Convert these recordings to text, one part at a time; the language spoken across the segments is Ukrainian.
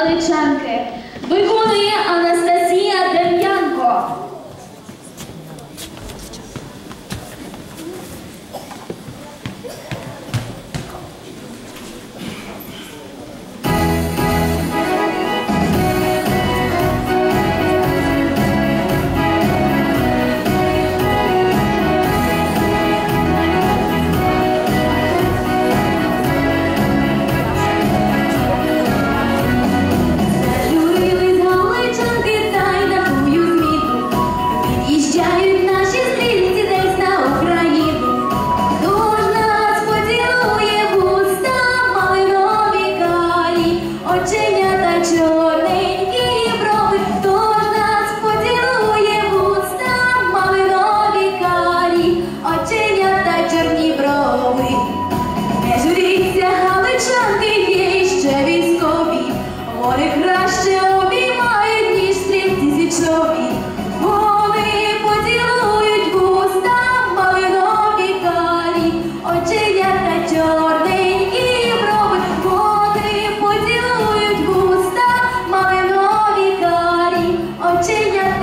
галичанки. Виконує Анастасія Дем'янко.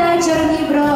вечір, Дніпро.